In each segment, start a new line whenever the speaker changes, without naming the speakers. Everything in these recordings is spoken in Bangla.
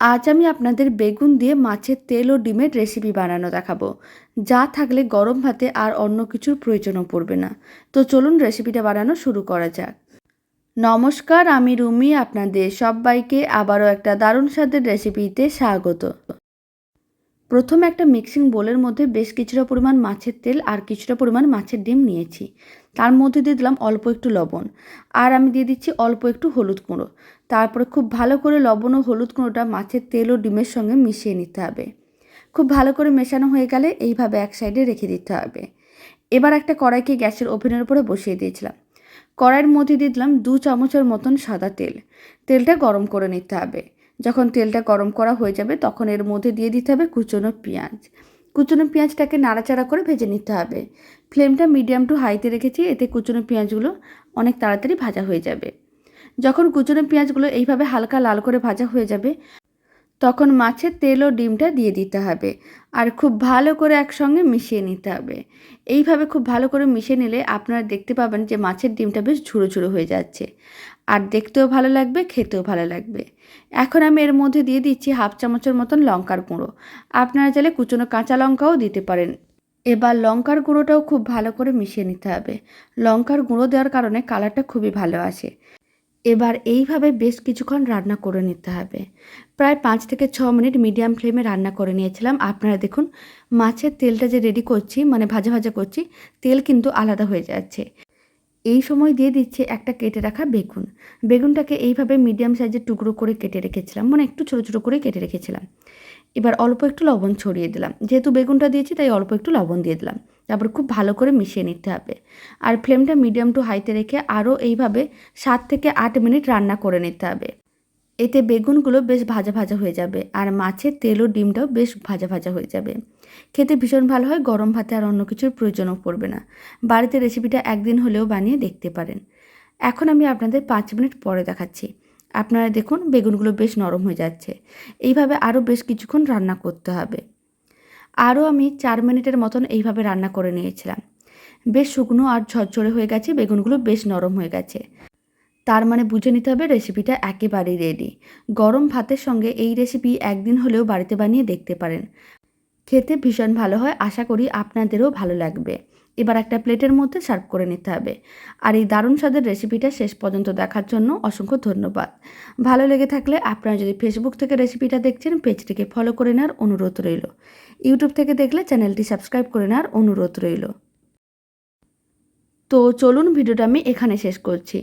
আজ আমি আপনাদের বেগুন দিয়ে মাছের তেল ও ডিমের রেসিপি বানানো দেখাবো। যা থাকলে গরম ভাতে আর অন্য কিছুর প্রয়োজনও পড়বে না। তো চলুন রেসিপিটা বানানো শুরু করা যাক। নমস্কার, আমি রুমি, আপনাদের সবাইকে আবারও একটা দারুণ স্বাদের রেসিপিতে স্বাগত। প্রথমে একটা মিক্সিং বোলের মধ্যে বেশ কিছুটা পরিমাণ মাছের তেল আর কিছুটা পরিমাণ মাছের ডিম নিয়েছি। তার মধ্যে দিয়ে দিলাম অল্প একটু লবণ। আর আমি দিয়ে দিচ্ছি অল্প একটু হলুদ গুঁড়ো। তারপরে খুব ভালো করে লবণ ও হলুদ গুঁড়োটা মাছের তেল ও ডিমের সঙ্গে মিশিয়ে নিতে হবে। খুব ভালো করে মেশানো হয়ে গেলে এইভাবে এক সাইডে রেখে দিতে হবে। এবার একটা কড়াইকে গ্যাসের ওভেনের উপরে বসিয়ে দিয়েছিলাম। কড়াইয়ের মধ্যে দিয়ে দিলাম দু চামচের মতন সাদা তেল। তেলটা গরম করে নিতে হবে। যখন তেলটা গরম করা হয়ে যাবে তখন এর মধ্যে দিয়ে দিতে হবে কুচনো পেঁয়াজ। কুচনো পেঁয়াজটাকে নাড়াচাড়া করে ভেজে নিতে হবে। ফ্লেমটা মিডিয়াম টু হাইতে রেখেছি, এতে কুচনো পেঁয়াজগুলো অনেক তাড়াতাড়ি ভাজা হয়ে যাবে। যখন কুচনো পেঁয়াজগুলো এইভাবে হালকা লাল করে ভাজা হয়ে যাবে তখন মাছের তেল ও ডিমটা দিয়ে দিতে হবে আর খুব ভালো করে একসঙ্গে মিশিয়ে নিতে হবে। এইভাবে খুব ভালো করে মিশিয়ে নিলে আপনারা দেখতে পাবেন যে মাছের ডিমটা বেশ ঝুড়ো ঝুড়ো হয়ে যাচ্ছে। আর দেখতেও ভালো লাগবে, খেতেও ভালো লাগবে। এখন আমি এর মধ্যে দিয়ে দিচ্ছি হাফ চামচের মতন লঙ্কার গুঁড়ো। আপনারা চাইলে কুচনো কাঁচা লঙ্কাও দিতে পারেন। এবার লঙ্কার গুঁড়োটাও খুব ভালো করে মিশিয়ে নিতে হবে। লঙ্কার গুঁড়ো দেওয়ার কারণে কালারটা খুবই ভালো আসে। এবার এইভাবে বেশ কিছুক্ষণ রান্না করে নিতে হবে। প্রায় পাঁচ থেকে ছ মিনিট মিডিয়াম ফ্লেমে রান্না করে নিয়েছিলাম। আপনারা দেখুন, মাছের তেলটা যে রেডি করছি মানে ভাজা ভাজা করছি, তেল কিন্তু আলাদা হয়ে যাচ্ছে। এই সময় দিয়ে দিচ্ছে একটা কেটে রাখা বেগুন। বেগুনটাকে এইভাবে মিডিয়াম সাইজের টুকরো করে কেটে রেখেছিলাম মানে একটু ছোটো ছোটো করে কেটে রেখেছিলাম। এবার অল্প একটু লবণ ছড়িয়ে দিলাম। যেহেতু বেগুনটা দিয়েছি, তাই অল্প একটু লবণ দিয়ে দিলাম। তারপর খুব ভালো করে মিশিয়ে নিতে হবে। আর ফ্লেমটা মিডিয়াম টু হাইতে রেখে আরও এইভাবে সাত থেকে আট মিনিট রান্না করে নিতে হবে। এতে বেগুনগুলো বেশ ভাজা ভাজা হয়ে যাবে আর মাছের তেল ও ডিমটাও বেশ ভাজা ভাজা হয়ে যাবে। খেতে ভীষণ ভালো হয়, গরম ভাতে আর অন্য কিছুর প্রয়োজনও পড়বে না। বাড়িতে রেসিপিটা একদিন হলেও বানিয়ে দেখতে পারেন। এখন আমি আপনাদের পাঁচ মিনিট পরে দেখাচ্ছি। আপনারা দেখুন বেগুনগুলো বেশ নরম হয়ে যাচ্ছে। এইভাবে আরও বেশ কিছুক্ষণ রান্না করতে হবে। আরও আমি চার মিনিটের মতন এইভাবে রান্না করে নিয়েছিলাম। বেশ শুকনো আর ঝরঝরে হয়ে গেছে, বেগুনগুলো বেশ নরম হয়ে গেছে। তার মানে বুঝে নিতে হবে রেসিপিটা একেবারেই রেডি গরম ভাতের সঙ্গে এই রেসিপি একদিন হলেও বাড়িতে বানিয়ে দেখতে পারেন। খেতে ভীষণ ভালো হয়, আশা করি আপনাদেরও ভালো লাগবে। এবার একটা প্লেটের মধ্যে সার্ভ করে নিতে হবে। আর এই দারুণ স্বাদের রেসিপিটা শেষ পর্যন্ত দেখার জন্য অসংখ্য ধন্যবাদ। ভালো লেগে থাকলে আপনারা যদি ফেসবুক থেকে রেসিপিটা দেখছেন, পেজটিকে ফলো করে নেওয়ার অনুরোধ রইল। ইউটিউব থেকে দেখলে চ্যানেলটি সাবস্ক্রাইব করে নেওয়ার অনুরোধ রইল। তো চলুন ভিডিওটা আমি এখানে শেষ করছি।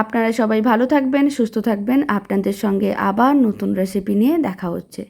আপনারা সবাই ভালো থাকবেন, সুস্থ থাকবেন। আপনাদের সঙ্গে আবার নতুন রেসিপি নিয়ে দেখা হচ্ছে।